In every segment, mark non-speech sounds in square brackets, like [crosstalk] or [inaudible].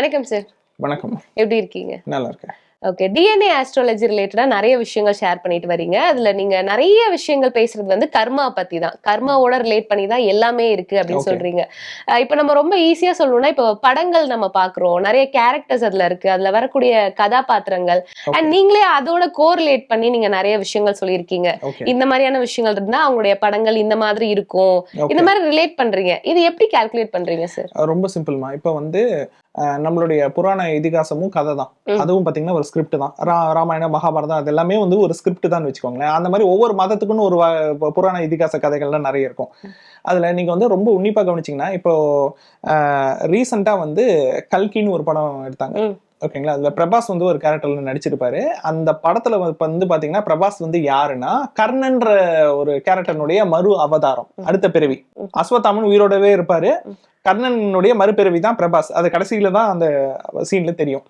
வணக்கம் சார் வணக்கம். எப்படி இருக்கீங்க? நல்லா இருக்கேன் ஓகே டிஎன்ஏ ஆஸ்ட்ராலஜி ரிலேட்டடா நிறைய விஷயங்கள் ஷேர் பண்ணிட்டு வரீங்க. அதுல நீங்க நிறைய விஷயங்கள் பேசுறது வந்து கர்மா பத்தி தான். கர்மாவோட ரிலேட் பண்ணி தான் எல்லாமே இருக்கு அப்படின்னு. சொல்றீங்க. இப்போ நம்ம ரொம்ப ஈஸியா சொல்லணும்னா இப்போ படங்கள் நம்ம பாக்குறோம் நிறைய கேரக்டர்ஸ் அதுல இருக்கு. அதுல வரக்கூடிய கதாபாத்திரங்கள். அண்ட் நீங்களே அதோட கோரிலேட் பண்ணி நீங்க நிறைய விஷயங்கள் சொல்லியிருக்கீங்க. இந்த மாதிரியான விஷயங்கள் இருந்தா அவங்களுடைய படங்கள் இந்த மாதிரி இருக்கும். இந்த மாதிரி ரிலேட் பண்றீங்க. இது எப்படி கால்குலேட் பண்றீங்க சார் ரொம்ப சிம்பிள்மா இப்போ வந்து நம்மளுடைய புராண இதிகாசமும் கதை தான். அதுவும் பாத்தீங்கன்னா ஒரு ஸ்கிரிப்ட் தான். ரா ராமாயணம் மகாபாரதம் அது எல்லாமே வந்து ஒரு ஸ்கிரிப்ட் தான் வச்சுக்கோங்களேன். அந்த மாதிரி ஒவ்வொரு மதத்துக்குன்னு ஒரு புராண இதிகாச கதைகள்லாம் நிறைய இருக்கும். அதுல நீங்க வந்து ரொம்ப உன்னிப்பா கவனிச்சீங்கன்னா இப்போ ரீசெண்டா வந்து கல்கின்னு ஒரு படம் எடுத்தாங்க. ஓகேங்களா? அதுல பிரபாஸ் வந்து ஒரு கேரக்டர்ல நடிச்சிருப்பாரு. அந்த படத்துல வந்து பாத்தீங்கன்னா பிரபாஸ் வந்து யாருன்னா கர்ணன்ற ஒரு கேரக்டர்னுடைய மறு அவதாரம் அடுத்த பிறவி. அஸ்வத்தாமன் உயிரோடவே இருப்பாரு. கர்ணனுடைய மறுபிறவி தான் பிரபாஸ். அது கடைசியில தான் அந்த சீன்ல தெரியும்.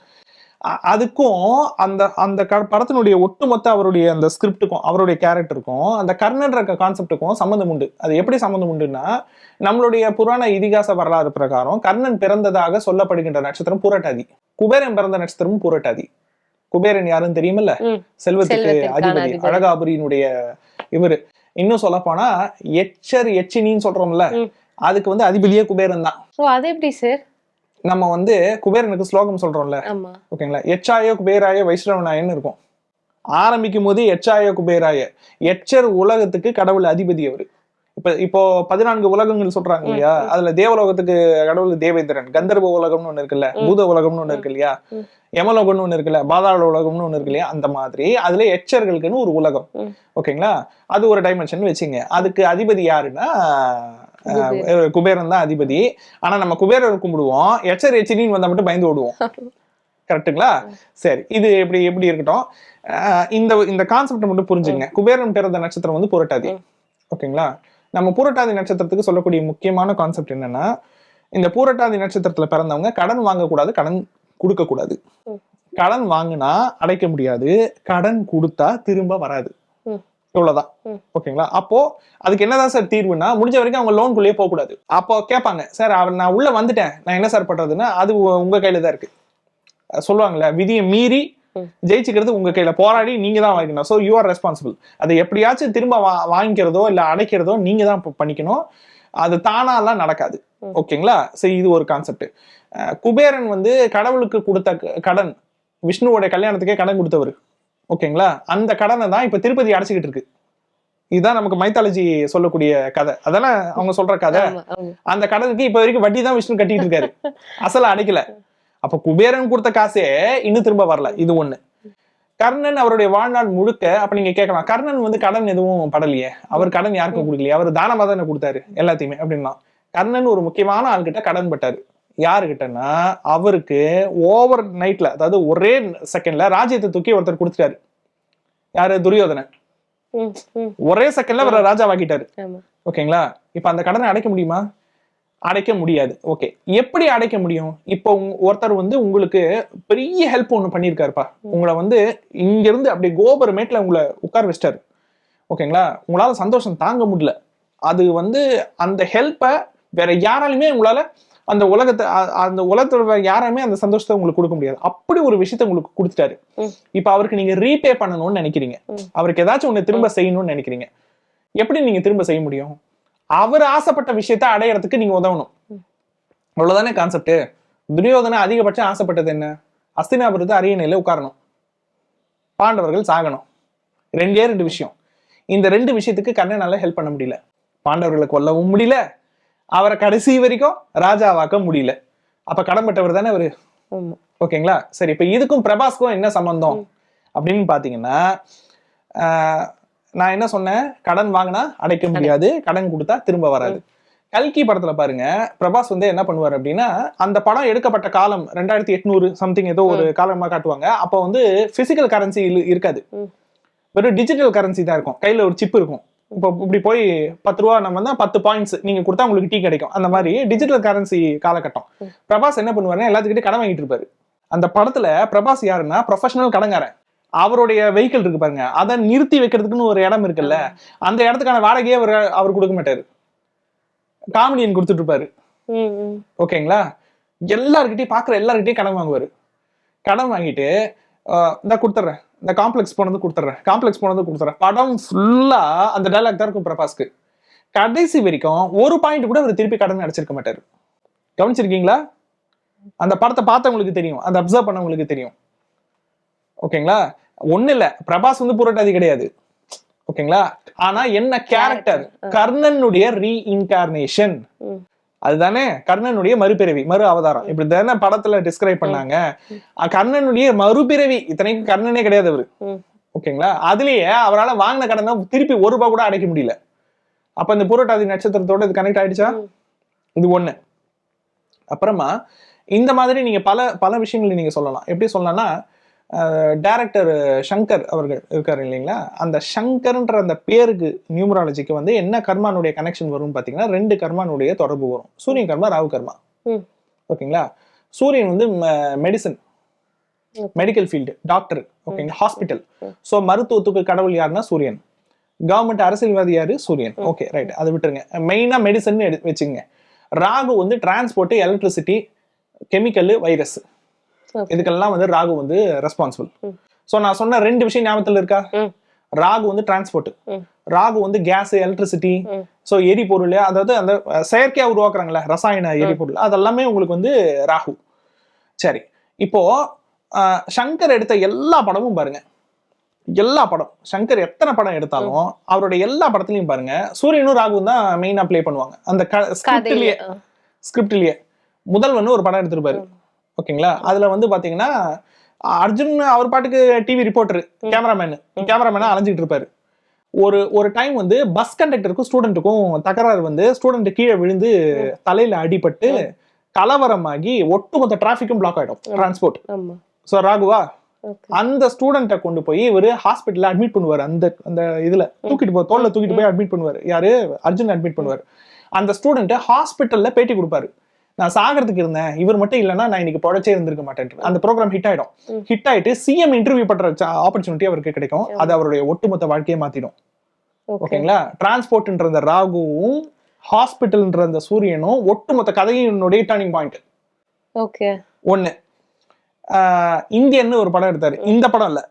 அதுக்கும் அந்த அந்த படத்தினுடைய ஒட்டுமொத்த அவருடைய அந்த ஸ்கிரிப்டுக்கும் அவருடைய கேரக்டருக்கும் அந்த கர்ணன்ற கான்செப்டுக்கும் சம்மந்தம் உண்டு. அது எப்படி சம்மந்தம் உண்டுன்னா நம்மளுடைய புராண இதிகாச வரலாறு பிரகாரம் கர்ணன் பிறந்ததாக சொல்லப்படுகின்ற நட்சத்திரம் பூரட்டாதி. குபேரன் பிறந்த நட்சத்திரமும் பூரட்டாதி. குபேரன் யாருன்னு தெரியுமில்ல. செல்வத்துக்கு அதிபதி. அழகாபுரியினுடைய இவரு. இன்னும் சொல்ல போனா எச்சர் எச்சினின்னு சொல்றோம்ல. அதுக்கு வந்து அதிபதியே குபேரன் தான். அது எப்படி சார் நம்ம வந்து குபேரனுக்கு ஸ்லோகம் சொல்றோம்ல. ஓகேங்களா? எச்சாய குபேராய வைஷ்ணவனாயன்னு இருக்கும். ஆரம்பிக்கும் போது எச்சாய குபேராய. எச்சர் உலகத்துக்கு கடவுள் அதிபதி அவரு. இப்ப இப்போ பதினான்கு உலகங்கள் சொல்றாங்க இல்லையா. அதுல தேவலோகத்துக்கு கடவுள் தேவேந்திரன். கந்தர்வ உலகம்னு ஒண்ணு இருக்குல்ல. பூத உலகம்னு ஒண்ணு இருக்கு இல்லையா. யமலோகம்னு ஒண்ணு இருக்குல்ல பாதாள உலகம்னு ஒண்ணு இருக்கு இல்லையா அந்த மாதிரி அதுல எச்சர்களுக்குன்னு ஒரு உலகம். ஓகேங்களா? அது ஒரு டைமென்ஷன் வச்சுங்க. அதுக்கு அதிபதி யாருன்னா குபேரன். தான் அதிபதி. ஆனா நம்ம குபேரர் கும்பிடுவோம். எச்சர் எச்சினின்னு வந்தா மட்டும் பயந்து ஓடுவோம். கரெக்ட்டுங்களா? சரி இது எப்படி எப்படி இருக்கட்டும். இந்த இந்த கான்செப்ட் மட்டும் புரிஞ்சுங்க. குபேரன் பிறந்த நட்சத்திரம் வந்து புரட்டாதி. ஓகேங்களா? நம்ம பூரட்டாதி நட்சத்திரத்துக்கு சொல்லக்கூடிய முக்கியமான கான்செப்ட் என்னன்னா இந்த பூரட்டாதி நட்சத்திரத்துல பிறந்தவங்க கடன் வாங்கக்கூடாது கடன் கொடுக்க கூடாது. கடன் வாங்கினா அடைக்க முடியாது. கடன் கொடுத்தா திரும்ப வராது. இவ்வளவுதான். ஓகேங்களா? அப்போ அதுக்கு என்னதான் சார் தீர்வுனா முடிஞ்ச வரைக்கும் அவங்க லோனுக்குள்ளேயே போக கூடாது அப்போ கேட்பாங்க சார் அவர் நான் உள்ள வந்துட்டேன். நான் என்ன சார் பண்றதுன்னா அது உங்க கையில தான் இருக்கு. சொல்லுவாங்கல்ல விதியை மீறி. ஜெயிச்சுக்கிறது உங்க கையில போராடி நீங்க தான் வாங்கிக்கணும். ஸோ யூ ஆர் ரெஸ்பான்சிபிள் அதை எப்படியாச்சும் திரும்ப வாங்கிக்கிறதோ இல்ல அடைக்கிறதோ நீங்க தான் பண்ணிக்கணும். அது தானாலாம் நடக்காது. ஓகேங்களா? சரி இது ஒரு கான்செப்ட் குபேரன் வந்து கடவுளுக்கு கொடுத்த கடன் விஷ்ணுவோட கல்யாணத்துக்கே கடன் கொடுத்தவர். ஓகேங்களா? அந்த கடனை தான் இப்ப திருப்பதி அடைச்சிக்கிட்டு இருக்கு. இதுதான் நமக்கு மைத்தாலஜி சொல்லக்கூடிய கதை. அதெல்லாம் அவங்க சொல்ற கதை. அந்த கடனுக்கு இப்ப வரைக்கும் வட்டி தான் விஷ்ணு கட்டிட்டு இருக்காரு. அசல அடைக்கல. அப்ப குபேரன் கொடுத்த காசே இன்னும் திரும்ப வரல. இது ஒண்ணு. கர்ணன் அவருடைய வாழ்நாள் முழுக்க அப்ப நீங்க கேட்கலாம் கர்ணன் வந்து கடன் எதுவும் படலையே. அவர் கடன் யாருக்கும் கொடுக்கலையே. அவர் தானமா தானே கொடுத்தாரு எல்லாத்தையுமே அப்படின்னா கர்ணன் ஒரு முக்கியமான ஆள்கிட்ட கடன் பட்டாரு. யாருகிட்டன்னா அவருக்கு ஓவர் நைட்ல அதாவது ஒரே செகண்ட்ல ராஜ்யத்தை தூக்கி ஒருத்தர் கொடுத்துட்டாரு. யாரு? துரியோதனன். ஒரே செகண்ட்ல அவரை ராஜாவாக்கிட்டாரு. ஓகேங்களா? இப்ப அந்த கடனை அடைக்க முடியுமா? அடைக்க முடியாது. ஓகே. எப்படி அடைக்க முடியும்? இப்போ ஒருத்தர் வந்து உங்களுக்கு பெரிய ஹெல்ப் ஒண்ணு பண்ணியிருக்காருப்பா. உங்களை வந்து இங்க இருந்து அப்படியே கோபுரமேட்ல உங்களை உட்கார வச்சிட்டாரு. ஓகேங்களா? உங்களால சந்தோஷம் தாங்க முடியல. அது வந்து அந்த ஹெல்ப்பை வேற யாராலுமே உங்களால அந்த உலகத்தை அந்த உலகத்தோட வேற யாராலுமே அந்த சந்தோஷத்தை உங்களுக்கு கொடுக்க முடியாது. அப்படி ஒரு விஷயத்தை உங்களுக்கு கொடுத்துட்டாரு. இப்ப அவருக்கு நீங்க ரீபே பண்ணணும்னு நினைக்கிறீங்க. அவருக்கு ஏதாச்சும் ஒண்ணு திரும்ப செய்யணும்னு நினைக்கிறீங்க. எப்படி நீங்க திரும்ப செய்ய முடியும்? அவர் ஆசைப்பட்ட விஷயத்த அடையறதுக்கு நீங்க உதவணும். அவ்வளவுதானே கான்செப்ட் துரியோதனை அதிகபட்சம் ஆசைப்பட்டது என்ன? அஸ்தினாபுரத்து அரியணையில உட்காரணும். பாண்டவர்கள் சாகணும். ரெண்டே ரெண்டு விஷயம். இந்த ரெண்டு விஷயத்துக்கு கண்ணனால ஹெல்ப் பண்ண முடியல. பாண்டவர்களை கொல்லவும் முடியல. அவரை கடைசி வரைக்கும் ராஜாவாக்க முடியல. அப்ப கடன்பட்டவர் தானே அவரு? ஓகேங்களா? சரி இப்ப இதுக்கும் பிரபாஸ்க்கும் என்ன சம்பந்தம்? அப்படின்னு பாத்தீங்கன்னா நான் என்ன சொன்னேன்? கடன் வாங்கினா அடைக்க முடியாது. கடன் கொடுத்தா திரும்ப வராது. கல்கி படத்துல பாருங்க பிரபாஸ் வந்து என்ன பண்ணுவார் அப்படின்னா அந்த படம் எடுக்கப்பட்ட காலம் ரெண்டாயிரத்தி எட்நூறு சம்திங் ஏதோ ஒரு காலமா காட்டுவாங்க. அப்போ வந்து பிசிக்கல் கரன்சி இருக்காது. வெறும் டிஜிட்டல் கரன்சி தான் இருக்கும். கையில ஒரு சிப் இருக்கும். இப்போ இப்படி போய் பத்து ரூபா நம்ம தான் பத்து பாயிண்ட்ஸ் நீங்க கொடுத்தா உங்களுக்கு டீ கிடைக்கும். அந்த மாதிரி டிஜிட்டல் கரன்சி காலகட்டம். பிரபாஸ் என்ன பண்ணுவாருன்னா எல்லாத்துக்கிட்டே கடன் வாங்கிட்டு இருப்பாரு. அந்த படத்துல பிரபாஸ் யாருன்னா ப்ரொஃபஷனல் கடங்காரன் அவருடைய வெஹிக்கிள் இருக்கு பாருங்க. அதை நிறுத்தி வைக்கிறதுக்குன்னு ஒரு இடம் இருக்குல்ல அந்த இடத்துக்கான வாடகையே அவர் அவர் கொடுக்க மாட்டாரு. காமெடியன் கொடுத்துட்டு இருப்பாரு. ஓகேங்களா? எல்லார்கிட்டயும் பாக்குற எல்லார்கிட்டயும் கடன் வாங்குவாரு. கடன் வாங்கிட்டு இந்த கொடுத்துட்றேன். இந்த காம்ப்ளெக்ஸ் போனது கொடுத்துட்றேன் காம்ப்ளெக்ஸ் போனது கொடுத்துட்றேன் படம் ஃபுல்லா அந்த டைலாக் தான் இருக்கும் பிரபாஸ்க்கு. கடைசி வரைக்கும் ஒரு பாயிண்ட் கூட அவர் திருப்பி கடன் அடைச்சிருக்க மாட்டாரு. கவனிச்சிருக்கீங்களா? அந்த படத்தை பார்த்தவங்களுக்கு தெரியும். அந்த அப்சர்வ் பண்ணவங்களுக்கு தெரியும். ஓகேங்களா? ஒண்ணு இல்ல. பிரபாஸ் வந்து புரட்டாதி கிடையாது. ஓகேங்களா? ஆனா என்ன கேரக்டர் கர்ணனுடைய ரீஇன்கார்னேஷன். அதுதானே? கர்ணனுடைய மறுபிறவி மறு அவதாரம். இப்படி தானே படத்துல டிஸ்கிரைப் பண்ணாங்க. கர்ணனுடைய மறுபிறவி இத்தனைக்கும் கர்ணனே கிடையாது அவரு. ஓகேங்களா? அதுலயே அவரால வாங்கின கடனை திருப்பி ஒரு ரூபாய் கூட அடைக்க முடியல. அப்ப இந்த புரட்டாதி நட்சத்திரத்தோட இது கனெக்ட் ஆயிடுச்சா. இது ஒண்ணு. அப்புறமா இந்த மாதிரி நீங்க பல பல விஷயங்களை நீங்க சொல்லலாம். எப்படி சொல்லலாம்னா டைரக்டர் சங்கர் அவர்கள் இருக்காரு இல்லைங்களா? அந்த சங்கர்ன்ற அந்த பேருக்கு நியூமராலஜிக்கு வந்து என்ன கர்மானுடைய கனெக்ஷன் வரும்னு பாத்தீங்கன்னா ரெண்டு கர்மானுடைய தொடர்பு வரும். சூரியன் கர்மா ராகு கர்மா. ஓகேங்களா? சூரியன் வந்து மெடிசன். மெடிக்கல் ஃபீல்டு டாக்டர் ஓகேங்களா ஹாஸ்பிட்டல். ஸோ மருத்துவத்துக்கு கடவுள் யாருன்னா சூரியன். கவர்மெண்ட் அரசியல்வாதி யாரு? சூரியன். ஓகே ரைட் அதை விட்டுருங்க. மெயினா மெடிசன் வச்சுங்க ராகு வந்து டிரான்ஸ்போர்ட் எலக்ட்ரிசிட்டி கெமிக்கல் வைரஸ். இதுக்கெல்லாம் வந்து ராகு வந்து ரெஸ்பான்சிபிள். ஸோ நான் சொன்ன ரெண்டு விஷயம் ஞாபகத்தில் இருக்கா. ராகு வந்து டிரான்ஸ்போர்ட். ராகு வந்து கேஸ் எலக்ட்ரிசிட்டி. ஸோ எரிபொருள் அதாவது அந்த செயற்கையா உருவாக்குறாங்களே ரசாயன எரிபொருள் அதெல்லாமே உங்களுக்கு வந்து ராகு. சரி. இப்போ சங்கர் எடுத்த எல்லா படமும் பாருங்க. எல்லா படம். சங்கர் எத்தனை படம் எடுத்தாலும் அவருடைய எல்லா படத்துலயும் பாருங்க சூரியனும் ராகுவும் தான் மெயினா ப்ளே பண்ணுவாங்க. அந்த ஸ்கிரிப்ட்லயே ஸ்கிரிப்ட்லயே முதல் வந்து ஒரு படம் எடுத்திருப்பாரு. ஓகேங்களா? அதுல வந்து பாத்தீங்கன்னா அர்ஜுன் அவர் பாட்டுக்கு டிவி ரிப்போர்ட்டர் கேமராமேன் கேமராமேனா அலைஞ்சிட்டு இருப்பாரு. ஒரு ஒரு டைம் வந்து பஸ் கண்டக்டருக்கும் ஸ்டூடெண்ட்டுக்கும் தகராறு வந்து ஸ்டூடெண்ட் கீழே விழுந்து தலையில அடிபட்டு கலவரமாகி ஒட்டுமொத்த டிராஃபிக்கும் பிளாக் ஆயிடும் டிரான்ஸ்போர்ட் ஸோ ராகுவா அந்த ஸ்டூடெண்ட்டை கொண்டு போய் இவர் ஹாஸ்பிட்டல்ல அட்மிட் பண்ணுவார் அந்த அந்த இதுல. தூக்கிட்டு போ தோல்ல தூக்கிட்டு போய் அட்மிட் பண்ணுவார். யாரு? அர்ஜுன் அட்மிட் பண்ணுவார். அந்த ஸ்டூடெண்ட் ஹாஸ்பிட்டல்ல பேட்டி கொடுப்பாரு. நான் சாகிறதுக்கு இருந்தேன். இவர் மட்டும் இல்லைன்னா நான் இன்னைக்கு பொழைச்சே இருந்திருக்க மாட்டேன். அந்த ப்ரோக்ராம் ஹிட் ஆயிடும். ஹிட் ஆயிட்டு சிஎம் இன்டர்வியூ பண்ற ஆப்பர்ச்சுனிட்டி அவருக்கு கிடைக்கும். அது அவருடைய ஒட்டுமொத்த வாழ்க்கையை மாத்திடும். ஓகே. ஓகேங்களா? டிரான்ஸ்போர்ட்ன்ற அந்த ராகுவும் ஹாஸ்பிட்டல்ன்ற அந்த சூரியனும் ஒட்டுமொத்த கதையினுடைய டர்னிங் பாயிண்ட் ஓகே. ஒண்ணு. ஆஹ் இந்தியன்னு ஒரு படம் எடுத்தாரு. இந்த படம் இல்ல.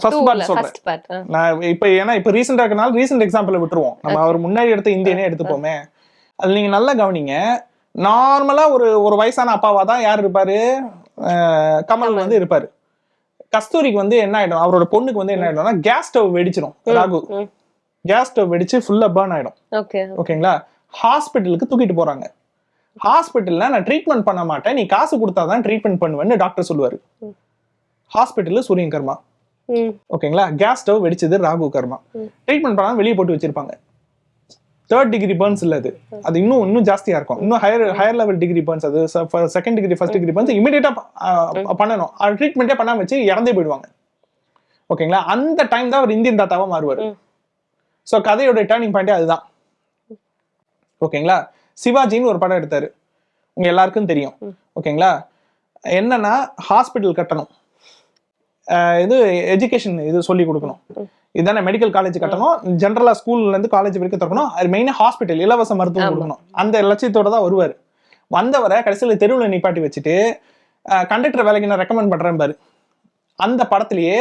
ஃபர்ஸ்ட் பார்ட் சொல்றேன். நான் இப்ப ஏன்னா இப்ப ரீசெண்டா இருக்கனால ரீசெண்ட் எக்ஸாம்பிள் விட்டுருவோம். நம்ம அவர் முன்னாடி எடுத்த இந்தியனே எடுத்துப்போமே. அது நீங்க நல்லா கவனிங்க. நார்மலா ஒரு ஒரு வயசான அப்பாவா தான் யார் இருப்பாரு? கமல் வந்து இருப்பாரு. கஸ்தூரிக்கு வந்து என்ன ஆயிடும்? அவரோட பொண்ணுக்கு வந்து என்ன ஆயிடும்னா கேஸ் ஸ்டவ் வெடிச்சிடும் ராகு. கேஸ் ஸ்டவ் வெடிச்சு ஃபுல்லா பர்ன் ஆயிடும். ஓகே. ஓகேங்களா? ஹாஸ்பிட்டலுக்கு தூக்கிட்டு போறாங்க. ஹாஸ்பிட்டல்ல நான் ட்ரீட்மெண்ட் பண்ண மாட்டேன். நீ காசு கொடுத்தாதான் ட்ரீட்மெண்ட் பண்ணுவேன்னு டாக்டர் சொல்லுவாரு. ஹாஸ்பிட்டல்ல சூரியன் கர்மா. ஓகேங்களா? கேஸ் ஸ்டவ் வெடிச்சது ராகு கர்மா. ட்ரீட்மெண்ட் பண்ணாம வெளியே போட்டு வச்சிருப்பாங்க. தேர்ட் டிகிரி பர்ன்ஸ் இல்ல அது. அது இன்னும் இன்னும் ஜாஸ்தியா இருக்கும். இன்னும் higher higher level degree burns அது second degree first degree burns இமீடியட்டா பண்ணணும். அது ட்ரீட்மெண்ட்டே பண்ணாம வச்சு இறந்தே போயிடுவாங்க. ஓகேங்களா? அந்த டைம் தான் அவர் இந்தியன் தாத்தாவா மாறுவார். ஸோ கதையோட டேர்னிங் பாயிண்டே அதுதான். ஓகேங்களா? சிவாஜின்னு ஒரு படம் எடுத்தாரு. உங்க எல்லாருக்கும் தெரியும். ஓகேங்களா? என்னன்னா ஹாஸ்பிட்டல் கட்டணும். இது எஜுகேஷன் இது சொல்லி கொடுக்கணும். இதானே மெடிக்கல் காலேஜ் கட்டணும். ஜென்ரலா ஸ்கூல்ல இருந்து காலேஜ் வரைக்கும் திறக்கணும். அது மெயினா ஹாஸ்பிட்டல் இலவச மருத்துவம். கொடுக்கணும். அந்த லட்சியத்தோட தான் வருவார். வந்தவரை கடைசியில் தெருவில் நிப்பாட்டி வச்சுட்டு கண்டக்டர் வேலைக்கு நான் ரெக்கமெண்ட் பண்றேன் பாரு. அந்த படத்திலேயே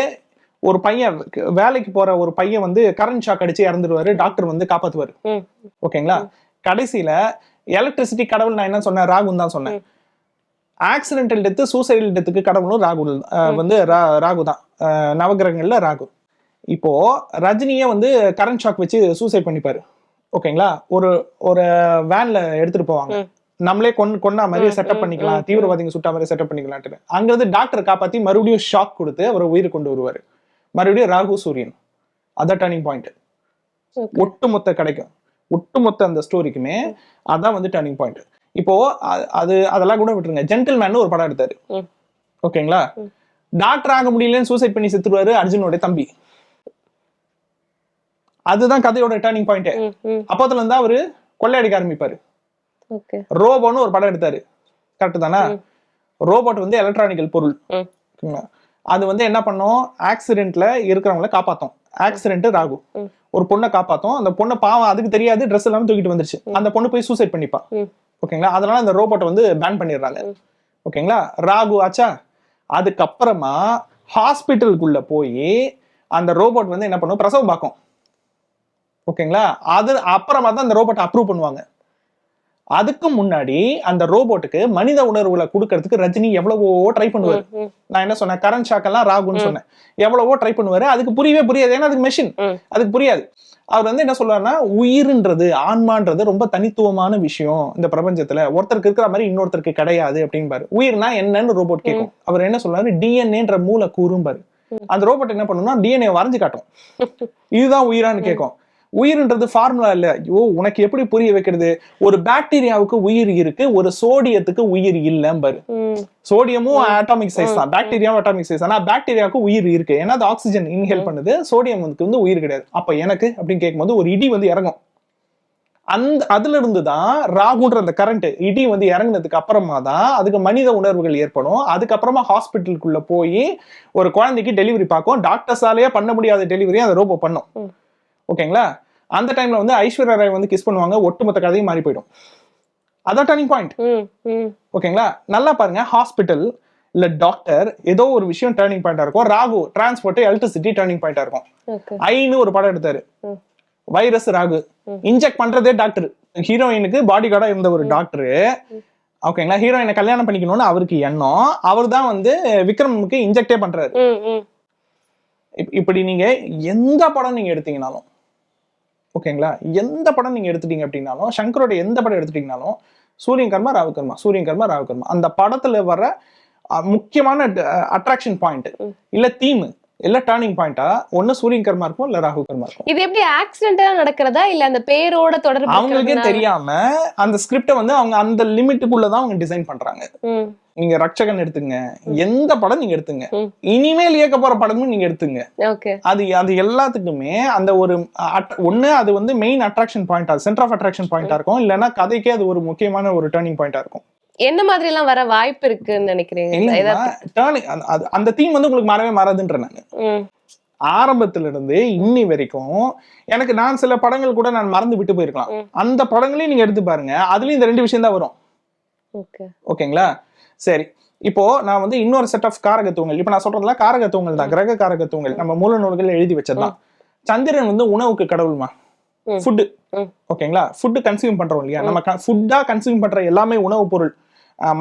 ஒரு பையன் வேலைக்கு போற ஒரு பையன் வந்து கரண்ட் ஷாக் அடிச்சு இறந்துருவாரு. டாக்டர் வந்து காப்பாத்துவாரு. ஓகேங்களா? கடைசியில எலக்ட்ரிசிட்டி கடவுள் நான் என்ன சொன்னேன்? ராகுன்னு தான் சொன்னேன். ஆக்சிடென்டல் டெத்து சூசைடல் டெத்துக்கு கடவுளும் ராகுல் வந்து ராகு தான் நவகிரகங்கள்ல ராகு. இப்போ ரஜினியே வந்து கரண்ட் ஷாக் வச்சு சூசைட் பண்ணிப்பாரு. ஓகேங்களா? ஒரு ஒரு வேன்ல எடுத்துட்டு போவாங்க. நம்மளே கொண்டு கொண்டா மாதிரி செட்டப் பண்ணிக்கலாம். தீவிரவாதிங்க சுட்டா மாதிரி செட்டப் பண்ணிக்கலாம்ட்டு அங்க இருந்து டாக்டர் காப்பாத்தி மறுபடியும் ஷாக் கொடுத்து அவரை உயிர் கொண்டு வருவாரு. மறுபடியும் ராகு சூரியன். அதான் டர்னிங் பாயிண்ட் ஒட்டுமொத்த கிடைக்கும். ஒட்டுமொத்த அந்த ஸ்டோரிக்குமே அதான் வந்து டர்னிங் பாயிண்ட் இப்போ அது அதெல்லாம் கூட விட்டுருங்க. ஜென்டில்மேன் ஒரு படம் எடுத்தாரு. ஓகேங்களா. டாக்டர் ஆக முடியலன்னு சூசைட் பண்ணி செத்துருவாரு அர்ஜுனோட தம்பி. அதுதான் கதையோட டர்னிங் பாயிண்ட் அப்போதுல இருந்தா அவரு கொள்ளையடிக்க ஆரம்பிப்பாரு. ரோபோன்னு ஒரு படம் எடுத்தாரு. கரெக்ட் தானே. ரோபோட் வந்து எலக்ட்ரானிக்கல் பொருள்? அது வந்து என்ன பண்ணும்? ஆக்சிடென்ட்ல இருக்கிறவங்கள காப்பாத்தும். ஆக்சிடென்ட் ராகு. ஒரு பொண்ணை காப்பாத்தும். அந்த பொண்ணை பாவம் அதுக்கு தெரியாது ட்ரெஸ் இல்லாம தூக்கிட்டு வந்துருச்சு. அந்த பொண்ணு போய் சூசைட் பண்ணிப்பா. ஓகேங்களா? அதனால அந்த ரோபோட்டை வந்து பேன் பண்ணிடுறாங்க. ஓகேங்களா? ராகு ஆச்சா? அதுக்கப்புறமா ஹாஸ்பிட்டலுக்குள்ள போய் அந்த ரோபோட் வந்து என்ன பண்ணும்? பிரசவம் பார்க்கும். ஓகேங்களா? அது அப்புறமா தான் அந்த ரோபோட்டை அப்ரூவ் பண்ணுவாங்க. அதுக்கு முன்னாடி அந்த ரோபோட்டுக்கு மனித உணர்வுகளை கொடுக்கறதுக்கு ரஜினி எவ்வளவோ ட்ரை பண்ணுவாரு. நான் என்ன சொன்னேன்? கரண்ட் ஷாக் எல்லாம் ராகுன்னு சொன்னேன். எவ்வளவோ ட்ரை பண்ணுவாரு. அதுக்கு புரியவே புரியாது. ஏன்னா அதுக்கு மெஷின். அதுக்கு புரியாது. அவர் வந்து என்ன சொல்றாருன்னா உயிர்ன்றது ஆன்மான்றது ரொம்ப தனித்துவமான விஷயம் இந்த பிரபஞ்சத்துல. ஒருத்தருக்கு இருக்கிற மாதிரி இன்னொருத்தருக்கு கிடையாது அப்படின்பாரு உயிர்னா என்னன்னு ரோபோட் கேட்கும் அவர் என்ன சொல்றாரு? டிஎன்ஏன்ற மூல கூறும்பாரு அந்த ரோபோட் என்ன பண்ணும்னா டிஎன்ஏ வரைஞ்சு காட்டும். [laughs] இதுதான் உயிரான்னு கேட்கும் உயிர்ன்றது ஃபார்முலா இல்ல. ஐயோ உனக்கு எப்படி புரிய வைக்கிறது? ஒரு பாக்டீரியாவுக்கு உயிர் இருக்கு ஒரு சோடியத்துக்கு உயிர் இல்லம்பாரு சோடியமும் அட்டாமிக் சைஸ் தான். பாக்டீரியாவும் அட்டாமிக் சைஸ் ஆனா பாக்டீரியாவுக்கு உயிர் இருக்கு. ஏன்னா அது ஆக்சிஜன் இன்ஹேல் பண்ணுது. சோடியம் வந்து உயிர் கிடையாது. அப்ப எனக்கு அப்படின்னு கேட்கும்போது ஒரு இடி வந்து இறங்கும். அந்த அதுல இருந்து தான் ராகுன்ற அந்த கரண்ட் இடி வந்து இறங்குனதுக்கு அப்புறமா தான் அதுக்கு மனித உணர்வுகள் ஏற்படும். அதுக்கப்புறமா ஹாஸ்பிட்டலுக்குள்ள போய் ஒரு குழந்தைக்கு டெலிவரி பார்க்கும். டாக்டர்ஸாலேயே பண்ண முடியாத டெலிவரி அந்த ரோபோ பண்ணும். ஓகேங்களா அந்த டைம்ல வந்து ஐஸ்வர்யா ராய் வந்து கிஸ் பண்ணுவாங்க ஒட்டுமொத்த கதையும் மாறி போயிடும். அதான் டர்னிங் பாயிண்ட். ஓகேங்களா? நல்லா பாருங்க ஹாஸ்பிட்டல் இல்ல டாக்டர் ஏதோ ஒரு விஷயம் டேர்னிங் பாயிண்டா இருக்கும். ராகு டிரான்ஸ்போர்ட் எலக்ட்ரிசிட்டி டேர்னிங் பாயிண்டா இருக்கும். ஐன்னு ஒரு படம் எடுத்தாரு. வைரஸ் ராகு. இன்ஜெக்ட் பண்றதே டாக்டர் ஹீரோயினுக்கு பாடி கார்டா இருந்த ஒரு டாக்டர் ஓகேங்களா? ஹீரோயினை கல்யாணம் பண்ணிக்கணும்னு அவருக்கு எண்ணம். அவர் தான் வந்து விக்ரமுக்கு இன்ஜெக்டே பண்றாரு. இப்படி நீங்க எந்த படம் நீங்க எடுத்தீங்கனாலும் ஓகேங்களா? எந்த படம் நீங்க எடுத்துட்டீங்க அப்படின்னாலும் சங்கரோட எந்த படம் எடுத்துட்டீங்கனாலும் சூரியன் கர்மா ராகு கர்மா சூரியன் கர்மா ராகு கர்மா. அந்த படத்துல வர முக்கியமான அட்ராக்ஷன் பாயிண்ட் இல்ல தீம் இல்ல டேர்னிங் பாயிண்டா ஒண்ணு சூரியன் கர்மா இருக்கும் இல்ல ராகு கர்மா இருக்கும். இது எப்படி ஆக்சிடென்டா நடக்கிறதா இல்ல அந்த பேரோட தொடர்பு அவங்களுக்கே? தெரியாம அந்த ஸ்கிரிப்டை வந்து அவங்க அந்த லிமிட்டுக்குள்ள தான் அவங்க டிசைன் பண்றாங்க. நீங்க ரட்சகன் எடுத்துங்க. எந்த படம் நீங்க எடுத்துங்க. இனிமேல் இயக்க போற படமும் நீங்க எடுத்துங்க. அது அது எல்லாத்துக்குமே அந்த ஒரு ஒண்ணு அது வந்து மெயின் அட்ராக்ஷன் பாயிண்டா சென்டர் ஆஃப் அட்ராக்ஷன் பாயிண்டா இருக்கும். இல்லைன்னா கதைக்கே அது ஒரு முக்கியமான ஒரு டேர்னிங் பாயிண்டா இருக்கும். என்ன மாதிரி எல்லாம் வர வாய்ப்பு இருக்குன்னு நினைக்கிறீங்க? அந்த தீம் வந்து உங்களுக்கு மாறவே மாறாதுன்ற நான். ம், ஆரம்பத்துல இருந்து இன்னி வரைக்கும் எனக்கு நான் சில படங்கள் கூட நான் மறந்து விட்டு போயிருக்கலாம். அந்த படங்களையும் நீங்க எடுத்து பாருங்க. அதுலயும் இந்த ரெண்டு விஷயம் தான் வரும். ஓகேங்களா? சரி. இப்போ நான் வந்து இன்னொரு செட் ஆஃப் காரகத்துவங்கள். இப்போ நான் சொல்றதுல காரகத்துவங்கள் தான். கிரக காரகத்துவங்கள். நம்ம மூல நூல்கள் எழுதி வச்சதுதான். சந்திரன் வந்து உணவுக்கு கடவுள்மா. ஃபுட்டு. ஓகேங்களா? ஃபுட்டு கன்சியூம் பண்றோம் இல்லையா? நம்ம ஃபுட்டா கன்சியூம் பண்ற எல்லாமே உணவுப் பொருள்.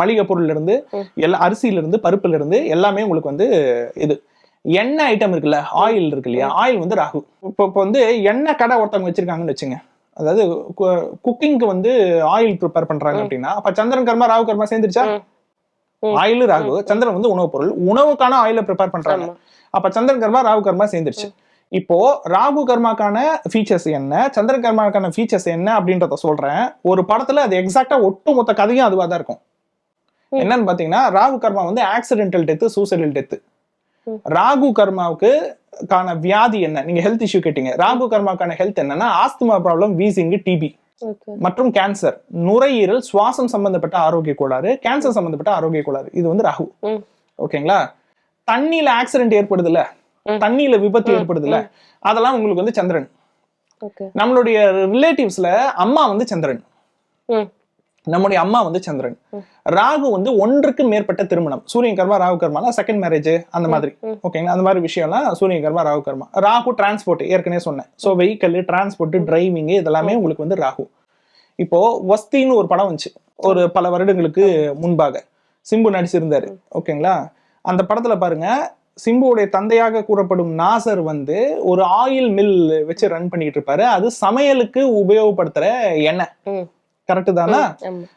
மளிகை பொருள்ல இருந்து. எல்லா அரிசியில இருந்து பருப்புல இருந்து எல்லாமே உங்களுக்கு வந்து இது. எண்ணெய் ஐட்டம் இருக்குல்ல ஆயில் இருக்கு இல்லையா ஆயில் வந்து ராகு. இப்போ இப்போ வந்து எண்ணெய் கடை ஒருத்தவங்க வச்சிருக்காங்கன்னு வச்சுங்க. அதாவது குக்கிங்க்கு வந்து ஆயில் ப்ரிப்பேர் பண்றாங்க அப்படின்னா அப்ப சந்திரன் கர்மா ராகு கர்மா சேர்ந்துருச்சா. ஆயில் ராகு. சந்திரன் வந்து உணவுப் பொருள். உணவுக்கான ஆயில ப்ரிப்பேர் பண்றாங்க. அப்ப சந்திரன் கர்மா ராகு கர்மா சேர்ந்துருச்சு. இப்போ ராகு கர்மாக்கான ஃபீச்சர்ஸ் என்ன? சந்திரன் கர்மாக்கான ஃபீச்சர்ஸ் என்ன அப்படின்றத சொல்றேன். ஒரு படத்துல அது எக்ஸாக்டா ஒட்டு மொத்த கதையும் அதுவா தான் இருக்கும். என்னன்னு பாத்தீங்கன்னா ராகு கர்மா வந்து accidental death suicidal death. Rahu கர்மாவுக்கு கான வியாதி என்ன? நீங்க ஹெல்த் இஷ்யூ கேட்டீங்க. ராகு கர்மாக்கான ஹெல்த் என்னன்னா ஆஸ்துமா ப்ராப்ளம் வீசிங் டிபி. மற்றும் கேன்சர் நுரையீரல் சுவாசம் சம்பந்தப்பட்ட ஆரோக்கிய கோளாறு கேன்சர் சம்பந்தப்பட்ட ஆரோக்கிய கோளாறு. இது வந்து ராகு. ஓகேங்களா? தண்ணியில ஆக்சிடென்ட் ஏற்படுதுல்ல? ம். தண்ணியில விபத்து ம், ஏற்படுதுல்ல? அதெல்லாம் உங்களுக்கு வந்து சந்திரன். நம்மளுடைய ரிலேட்டிவ்ஸ்ல அம்மா வந்து சந்திரன். நம்முடைய அம்மா வந்து சந்திரன். ராகு வந்து ஒன்றுக்கு மேற்பட்ட திருமணம். சூரியன் கர்மா ராகு கர்மா செகண்ட் மேரேஜ் அந்த மாதிரி. ஓகேங்களா அந்த மாதிரி விஷயம்லாம் சூரியன் கர்மா ராகு கர்மா. ராகு டிரான்ஸ்போர்ட் ஏற்கனவே சொன்னேன். ஸோ வெஹிக்கல் டிரான்ஸ்போர்ட் டிரைவிங் இதெல்லாமே உங்களுக்கு வந்து ராகு. இப்போ வஸ்தின்னு ஒரு படம் வந்துச்சு. ஒரு பல வருடங்களுக்கு முன்பாக. சிம்பு நடிச்சிருந்தாரு. ஓகேங்களா அந்த படத்துல பாருங்க. சிம்புவுடைய தந்தையாக கூறப்படும் நாசர் வந்து ஒரு ஆயில் மில் வச்சு ரன் பண்ணிட்டு இருப்பாரு. அது சமையலுக்கு உபயோகப்படுத்துற எண்ணெய். கரெக்ட் தானா.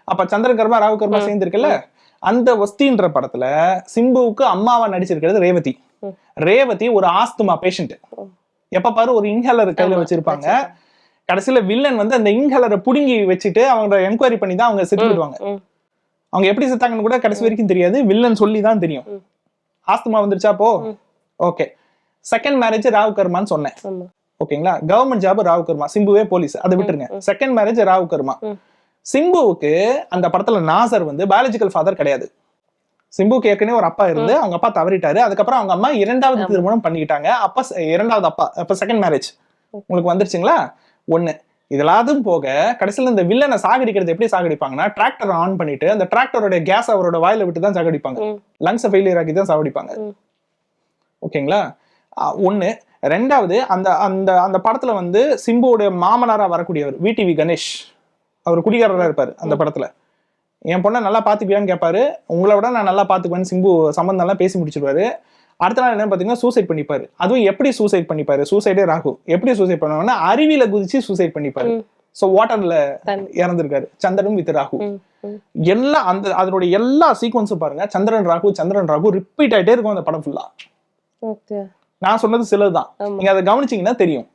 அப்ப சந்திரன் கர்மா ராகு கர்மா சேர்ந்திருக்குல்ல அந்த வஸ்தின்ற படத்துல சிம்புவுக்கு அம்மாவா நடிச்சிருக்கிறது ரேவதி. ரேவதி ஒரு ஆஸ்துமா பேஷண்ட். எப்ப பாரு ஒரு இன்ஹேலர் கையில வச்சிருப்பாங்க. கடைசியில வில்லன் வந்து அந்த இன்ஹேலரை புடுங்கி வச்சுட்டு அவங்க என்கொயரி பண்ணி தான் அவங்க செத்து போயிடுவாங்க ம். அவங்க எப்படி செத்தாங்கன்னு கூட கடைசி வரைக்கும் தெரியாது வில்லன் சொல்லி தான் தெரியும். ஆஸ்துமா வந்துருச்சா ம். ஓகே செகண்ட் மேரேஜ் ராகு கர்மான்னு சொன்னேன். ஓகேங்களா கவர்மெண்ட் ஜாப் ராகு கர்மா சிம்புவே போலீஸ் அதை விட்டுருங்க. செகண்ட் மேரேஜ் ராகு கர்மா. சிம்புவுக்கு அந்த படத்துல நாசர் வந்து பயாலஜிக்கல் ஃபாதர் கிடையாது. சிம்புக்கு ஏற்கனவே ஒரு அப்பா இருந்து அவங்க அப்பா தவறிட்டாரு. அதுக்கப்புறம் அவங்க அம்மா இரண்டாவது. திருமணம் பண்ணிக்கிட்டாங்க. அப்பா இரண்டாவது அப்பா அப்ப செகண்ட் மேரேஜ் உங்களுக்கு வந்துருச்சுங்களா? ஒண்ணு. இதெல்லாம் போக கடைசியில இந்த வில்லனை சாகடிக்கிறது எப்படி சாகடிப்பாங்கன்னா டிராக்டர் ஆன் பண்ணிட்டு அந்த டிராக்டரோட கேஸ் அவரோட வாயில விட்டு தான் சாகடிப்பாங்க. லங்ஸை ஃபெயிலியர் ஆக்கி தான் சாகடிப்பாங்க. ஓகேங்களா? ஒண்ணு. ரெண்டாவது அந்த அந்த அந்த படத்துல வந்து சிம்புவோட மாமனாரா வரக்கூடியவர் விடிவி கணேஷ் அவர் குடிகாரரா இருப்பாரு அந்த படத்துல. என் பொண்ணை நல்லா பாத்துக்குவியான்னு கேட்பாரு உங்களை விட நான் நல்லா பாத்துக்குவேன்னு சிம்பு சம்பந்தம் எல்லாம் பேசி முடிச்சிருவாரு. அடுத்த நாள் என்ன பாத்தீங்கன்னா சூசைட் பண்ணிப்பாரு. அதுவும் எப்படி சூசைட் பண்ணிப்பாரு? சூசைடே ராகு. எப்படி சூசைட் பண்ணுவாங்கன்னா அருவியில குதிச்சு சூசைட் பண்ணிப்பாரு. சோ வாட்டர்ல. இறந்திருக்காரு. சந்திரன் வித் ராகு. எல்லா அந்த அதனுடைய எல்லா சீக்வன்ஸும் பாருங்க. சந்திரன் ராகு சந்திரன் ராகு ரிப்பீட் ஆயிட்டே இருக்கும் அந்த படம் ஃபுல்லா நான் சொன்னது சிலதுதான். நீங்க அதை கவனிச்சீங்கன்னா தெரியும்.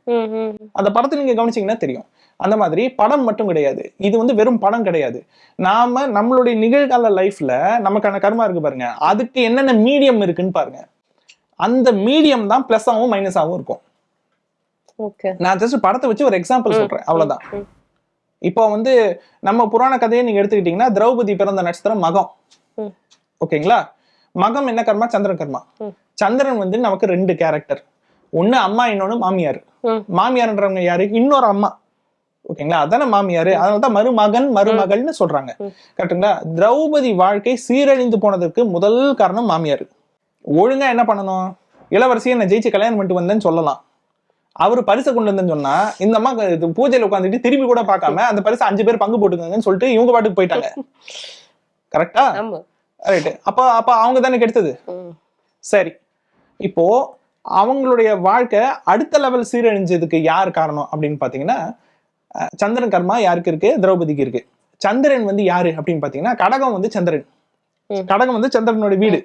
அந்த படத்தை நீங்க கவனிச்சீங்கன்னா தெரியும். அந்த மாதிரி படம் மட்டும் கிடையாது. இது வந்து வெறும் படம் கிடையாது. நாம நம்மளுடைய நிகழ்கால லைஃப்ல நமக்கான கர்மா இருக்கு பாருங்க. அதுக்கு என்னென்ன மீடியம் இருக்குன்னு பாருங்க. அந்த மீடியம் தான் பிளஸ்ஸாவும் மைனஸாவும் இருக்கும். ஓகே நான் ஜஸ்ட் படத்தை வச்சு ஒரு எக்ஸாம்பிள் சொல்றேன். அவ்வளவுதான். இப்போ வந்து நம்ம புராண கதையை நீங்க எடுத்துக்கிட்டீங்கன்னா திரௌபதி பிறந்த நட்சத்திரம் மகம். ஓகேங்களா? மகம் என்ன கர்மா? சந்திரன் கர்மா. சந்திரன் வந்து நமக்கு ரெண்டு கேரக்டர் ஒண்ணு அம்மா இன்னொன்னு மாமியார். மாமியார்ன்றவங்க யாரு? இன்னொரு அம்மா. ஓகேங்களா? அதானே மாமியார்? அதனாலதான் மருமகன் மருமகள்னு சொல்றாங்க. ம். கரெக்ட்டுங்களா? திரௌபதி வாழ்க்கை சீரழிந்து போனதற்கு முதல் காரணம் மாமியார். ஒழுங்கா என்ன பண்ணணும்? இளவரசியை நான் ஜெயிச்சு கல்யாணம் பண்ணிட்டு வந்தேன்னு சொல்லலாம். அவர் பரிசை கொண்டு வந்தேன்னு சொன்னா இந்த அம்மா பூஜையில உட்காந்துட்டு திரும்பி கூட பார்க்காம அந்த பரிசை அஞ்சு பேர் பங்கு போட்டுக்கங்கன்னு சொல்லிட்டு இவங்க பாட்டுக்கு போயிட்டாங்க. கரெக்டா ரைட்டு அப்ப அப்ப அவங்க தானே கெடுத்தது. சரி. இப்போ அவங்களுடைய வாழ்க்கை அடுத்த லெவல் சீரழிஞ்சதுக்கு யார் காரணம் அப்படின்னு பாத்தீங்கன்னா சந்திரன் கர்மா யாருக்கு இருக்கு? திரௌபதிக்கு இருக்கு. சந்திரன் வந்து யாரு அப்படின்னு பாத்தீங்கன்னா கடகம் வந்து சந்திரன். கடகம் வந்து சந்திரனோட வீடு.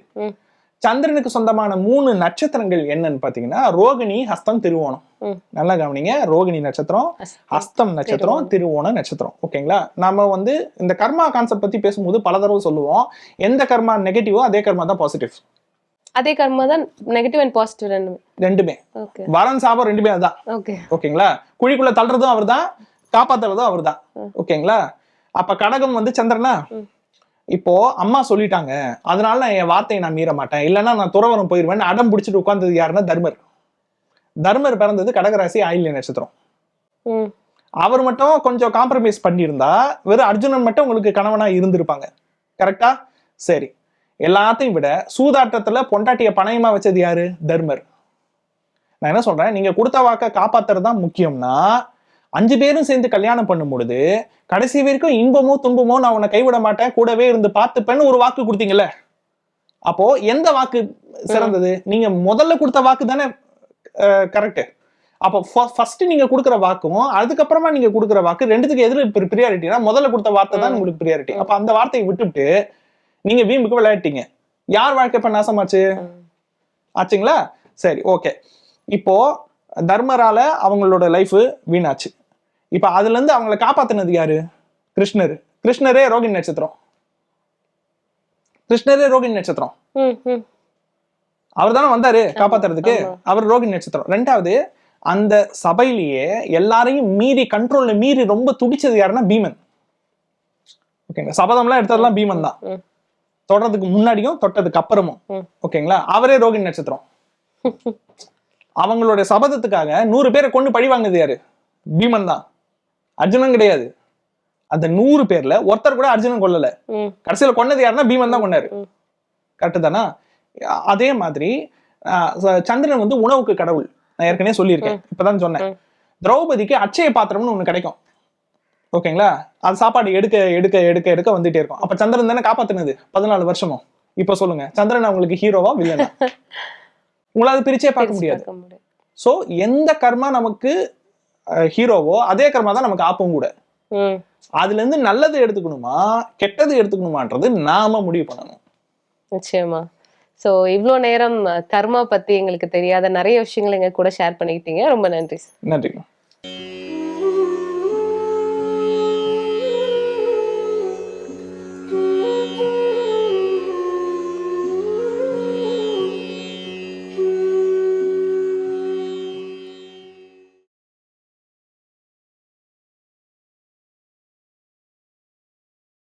சந்திரனுக்கு சொந்தமான மூணு நட்சத்திரங்கள் என்னன்னு பாத்தீங்கன்னா ரோகிணி ஹஸ்தம் திருவோணம். நல்லா கவனிங்க. ரோகிணி நட்சத்திரம் ஹஸ்தம் நட்சத்திரம் திருவோண நட்சத்திரம். ஓகேங்களா? நம்ம வந்து இந்த கர்மா கான்செப்ட் பத்தி பேசும்போது பல தடவை சொல்லுவோம். எந்த கர்மா நெகட்டிவோ அதே கர்மா தான் பாசிட்டிவ் அதே கர்மா தான் நெகட்டிவ் அண்ட் பாசிட்டிவ் ரெண்டுமே. ரெண்டுமே. வரன் சாபம் ரெண்டுமே அதுதான் ஓகே. ஓகேங்களா? குழிக்குள்ள தள்ளுறதும் அவர்தான். காப்பாத்துறதும் அவர்தான். ம். ஓகேங்களா? அப்ப கடகம் வந்து சந்திரனா. இப்போ அம்மா சொல்லிட்டாங்க. அதனால நான் என் வார்த்தையை நான் மீற மாட்டேன். இல்லைன்னா நான் துறவரம் போயிருவேன். அடம் பிடிச்சிட்டு உட்கார்ந்தது யாருன்னா தர்மர். தர்மர் பிறந்தது கடகராசி ஆயில்ய நட்சத்திரம். அவர் மட்டும் கொஞ்சம் காம்ப்ரமைஸ் பண்ணியிருந்தா வெறும் அர்ஜுனன் மட்டும் உங்களுக்கு கணவனா இருந்திருப்பாங்க. கரெக்டா சரி. எல்லாத்தையும் விட சூதாட்டத்துல பொண்டாட்டிய பணயமா வச்சது யாரு? தர்மர். நான் என்ன சொல்றேன்? நீங்க கொடுத்த வாக்க காப்பாத்துறது தான் முக்கியம்னா அஞ்சு பேரும் சேர்ந்து கல்யாணம் பண்ணும் பொழுது கடைசி வரைக்கும் இன்பமோ துன்பமோ நான் உன்னை கைவிட மாட்டேன். கூடவே இருந்து பார்த்துப்பேன்னு ஒரு வாக்கு கொடுத்தீங்கல்ல? அப்போ எந்த வாக்கு சிறந்தது? நீங்க முதல்ல கொடுத்த வாக்கு தானே கரெக்ட் அப்போ ஃபர்ஸ்ட் நீங்க கொடுக்குற வாக்கும் அதுக்கப்புறமா நீங்க கொடுக்குற வாக்கு ரெண்டுத்துக்கு எதிர ப்ரியாரிட்டினா முதல்ல கொடுத்த வார்த்தை தான் உங்களுக்கு ப்ரியாரிட்டி அப்ப அந்த வார்த்தையை விட்டுவிட்டு நீங்க வீம்புக்கு விளையாட்டீங்க யார் வாழ்க்கை இப்ப நாசமாச்சு. ஆச்சுங்களா? சரி ஓகே இப்போ தர்மரால அவங்களோட லைஃப் வீணாச்சு. இப்ப அதுல இருந்து அவங்கள காப்பாத்துனது யாரு? கிருஷ்ணர். கிருஷ்ணரே ரோகிணி நட்சத்திரம். கிருஷ்ணரே ரோகிணி நட்சத்திரம். அவர் தானே வந்தாரு காப்பாத்துறதுக்கு. அவர் ரோகிணி நட்சத்திரம். ரெண்டாவது அந்த சபையிலேயே எல்லாரையும் மீறி கண்ட்ரோல்ல மீறி ரொம்ப துடிச்சது யாருன்னா பீமன். ஓகேங்க சபதம்லாம் எடுத்ததெல்லாம் பீமன் தான். தொடறதுக்கு முன்னாடியும் தொட்டதுக்கு அப்புறமும். ஓகேங்களா அவரே ரோகிணி நட்சத்திரம். [laughs] அவங்களுடைய சபதத்துக்காக நூறு பேரை கொண்டு பழி வாங்குது யாரு? பீமன் தான். அர்ஜுனன் கிடையாது. அந்த நூறு பேர்ல ஒருத்தர் கூட அர்ஜுனன் கொல்லல. கடைசியில கொன்னது யாருன்னா பீமன் தான் கொண்டாரு. கரெக்டு தானா? அதே மாதிரி சந்திரன் வந்து உணவுக்கு கடவுள். நான் ஏற்கனவே சொல்லியிருக்கேன். இப்பதான் சொன்னேன். திரௌபதிக்கு அட்சய பாத்திரம்னு ஒண்ணு கிடைக்கும். ஓகேங்களா? அது சாப்பாடு எடுக்க எடுக்க எடுக்க எடுக்க வந்துட்டே இருக்கும். அப்ப சந்திரன் தானே காப்பாத்துனது? பதினாலு வருஷமும் இப்ப சொல்லுங்க. சந்திரன் அவங்களுக்கு ஹீரோவா வில்லனா [laughs] உங்களால பிரிச்சே பார்க்க முடியாது. பார்க்க முடியாது. சோ எந்த கர்மா நமக்கு ஹீரோவோ அதே கர்மா தான் நமக்கு ஆப்பும் கூட. அதுல இருந்து நல்லது எடுத்துக்கணுமா கெட்டது எடுத்துக்கணுமான்றது நாம முடிவு பண்ணணும். நிச்சயமா. சோ இவ்ளோ நேரம் கர்மா பத்தி எங்களுக்கு தெரியாத நிறைய விஷயங்கள் எங்க கூட ஷேர் பண்ணிக்கிட்டீங்க. ரொம்ப நன்றி. நன்றி